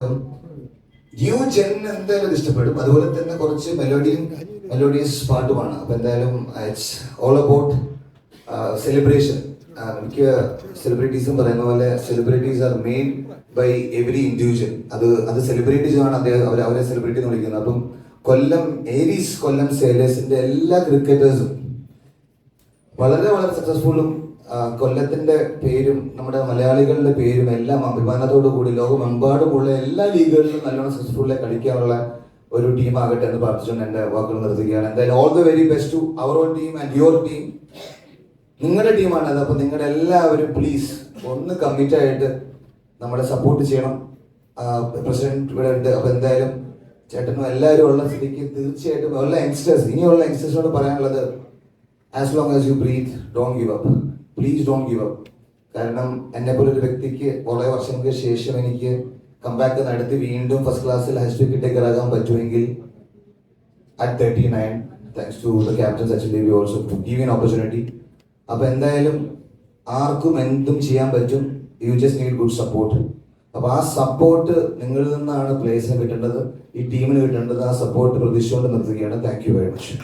New gen എന്തായാലും ഇഷ്ടപ്പെടും. അതുപോലെ തന്നെ കുറച്ച് മെലോഡിയും മെലോഡിയസ് പാട്ടുമാണ്. അപ്പൊ എന്തായാലും ഇറ്റ്സ് ഓൾ അബൌട്ട് സെലിബ്രേഷൻ എനിക്ക് സെലിബ്രിറ്റീസും പറയുന്ന പോലെ celebrities are made by every individual അത് അത് സെലിബ്രിറ്റീസ് ആണ് അദ്ദേഹം അവർ അവരെ സെലിബ്രിറ്റി എന്ന് വിളിക്കുന്നത്. അപ്പം കൊല്ലം ഏരീസ് കൊല്ലം സേലേഴ്സിന്റെ എല്ലാ ക്രിക്കറ്റേഴ്സും വളരെ വളരെ സക്സസ്ഫുള്ളും കൊല്ലത്തിന്റെ പേരും നമ്മുടെ മലയാളികളുടെ പേരും എല്ലാം അഭിമാനത്തോടു കൂടി ലോകമെമ്പാടുമുള്ള എല്ലാ ലീഗുകളിലും നല്ലോണം സക്സസ്ഫുള്ളായി കളിക്കാനുള്ള ഒരു ടീം ആകട്ടെ എന്ന് പ്രാർത്ഥിച്ചുകൊണ്ട് എന്റെ വാക്കുകൾ നിർത്തുകയാണ്. എന്തായാലും all the very best to our own team and your team നിങ്ങളുടെ ടീമാണ് അത്. അപ്പോൾ നിങ്ങളുടെ എല്ലാവരും പ്ലീസ് ഒന്ന് കമ്മിറ്റ് ആയിട്ട് നമ്മളെ സപ്പോർട്ട് ചെയ്യണം. പ്രസിഡന്റ് ഇവിടെ ഉണ്ട്. അപ്പൊ എന്തായാലും ചേട്ടനും എല്ലാവരും ഉള്ള സ്ഥിതിക്ക് തീർച്ചയായിട്ടും ഉള്ള യങ്സ്റ്റേഴ്സ് ഇനിയുള്ള യങ്സ്റ്റേഴ്സിനോട് പറയാനുള്ളത് as long as you breathe don't give up please don't give up കാരണം എന്നെ പോലെ ഒരു വ്യക്തിക്ക് കുറേ വർഷങ്ങൾക്ക് ശേഷം എനിക്ക് കംബാക്ക് നടത്തി വീണ്ടും ഫസ്റ്റ് ക്ലാസ്സിൽ സ്പീക്കിലേക്ക് ഇറങ്ങാൻ പറ്റുമെങ്കിൽ at thirty nine thanks to the captain Sachin Devi also give an opportunity അപ്പൊ എന്തായാലും ആർക്കും എന്തും ചെയ്യാൻ പറ്റും. You just need good support അപ്പോൾ ആ സപ്പോർട്ട് നിങ്ങളിൽ നിന്നാണ് പ്ലേസിന് കിട്ടേണ്ടത്. ഈ ടീമിന് കിട്ടേണ്ടത്. ആ സപ്പോർട്ട് പ്രതീക്ഷിച്ചുകൊണ്ട് നിർത്തുകയാണ്. Thank you very much